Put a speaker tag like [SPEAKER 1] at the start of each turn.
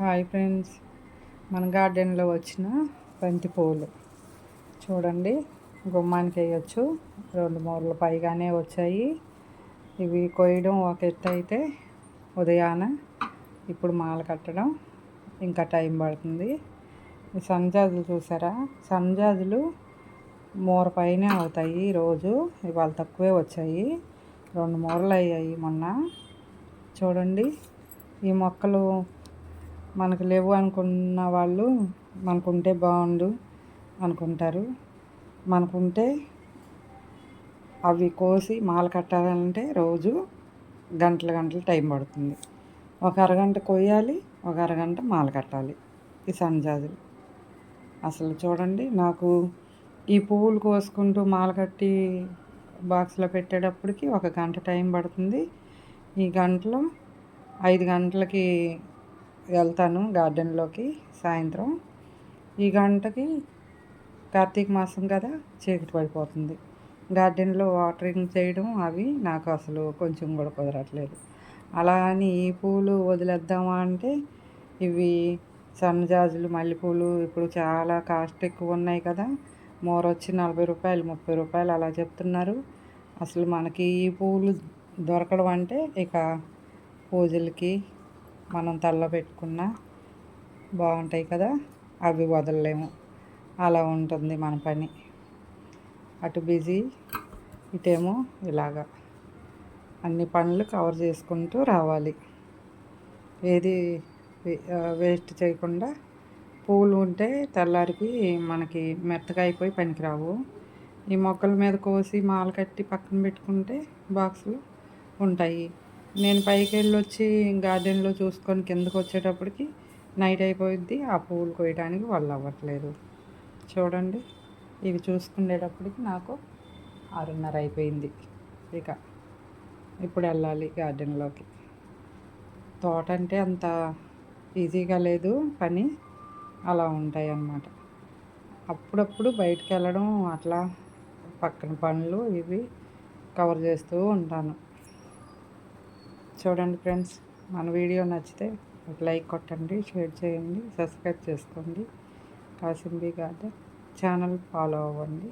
[SPEAKER 1] Hi friends. మన గార్డెన్లో వచ్చిన బంతి పువ్వులు చూడండి గుమ్మానికి వేయచ్చు. రెండు మూరలు పైగానే వచ్చాయి. ఇవి కొయ్యడం ఒక ఎత్తు అయితే ఉదయాన. ఇప్పుడు మాల కట్టడం ఇంకా టైం పడుతుంది. ఈ సన్జాజులు చూసారా? సంజాజులు మూర పైనే అవుతాయి రోజు ఇవాళ తక్కువే వచ్చాయి. రెండు మూరలు అయ్యాయి మొన్న. చూడండి ఈ మొక్కలు మనకు లేవు అనుకున్న వాళ్ళు మనకుంటే బాగుండు అనుకుంటారు. మనకుంటే అవి కోసి మాల కట్టాలంటే రోజు గంటల గంటలు టైం పడుతుంది. ఒక అరగంట కొయ్యాలి ఒక అరగంట మాల కట్టాలి. ఈ సన్జాజులు అసలు చూడండి నాకు ఈ పువ్వులు కోసుకుంటూ మాల కట్టి బాక్స్లో పెట్టేటప్పటికి ఒక గంట టైం పడుతుంది. ఈ గంటలో ఐదు గంటలకి వెళ్తాను గార్డెన్లోకి సాయంత్రం. ఈ గంటకి కార్తీక మాసం కదా చీకటి పడిపోతుంది. గార్డెన్లో వాటరింగ్ చేయడం అవి నాకు అసలు కొంచెం కూడా కుదరట్లేదు. అలా అని ఈ పూలు వదిలేద్దామా అంటే ఇవి సన్నజాజులు మల్లెపూలు ఇప్పుడు చాలా కాస్ట్ ఎక్కువ ఉన్నాయి కదా. మోర వచ్చి నలభై రూపాయలు ముప్పై రూపాయలు అలా చెప్తున్నారు. అసలు మనకి ఈ పూలు దొరకడం అంటే ఇక పూజలకి మనం తలలో పెట్టుకున్న బాగుంటాయి కదా అవి వదలలేము. అలా ఉంటుంది మన పని. అటు బిజీ ఇటేమో ఇలాగా. అన్ని పనులు కవర్ చేసుకుంటూ రావాలి. ఏది వేస్ట్ చేయకుండా పూలు ఉంటే తెల్లారికి మనకి మెత్తగా అయిపోయి పనికిరావు. ఈ మొక్కల మీద కోసి మాల కట్టి పక్కన పెట్టుకుంటే బాక్సులు ఉంటాయి. నేను పైకి వెళ్ళి వచ్చి గార్డెన్లో చూసుకొని కిందకు వచ్చేటప్పటికి నైట్ అయిపోయింది ఆ పువ్వులు కోయడానికి వాళ్ళు అవ్వట్లేదు. చూడండి. ఇవి చూసుకునేటప్పటికి నాకు ఆరున్నర అయిపోయింది. ఇక ఇప్పుడు వెళ్ళాలి గార్డెన్లోకి. తోట అంటే అంత ఈజీగా లేదు పని అలా ఉంటాయి అన్నమాట అప్పుడప్పుడు బయటకు వెళ్ళడం అట్లా పక్కన పనులు ఇవి కవర్ చేస్తూ ఉంటాను. చూడండి ఫ్రెండ్స్ మన వీడియో నచ్చితే ఒక లైక్ కొట్టండి షేర్ చేయండి సబ్స్క్రైబ్ చేసుకోండి. కాసింబీ గార్డెన్ ఛానల్ ఫాలో అవ్వండి.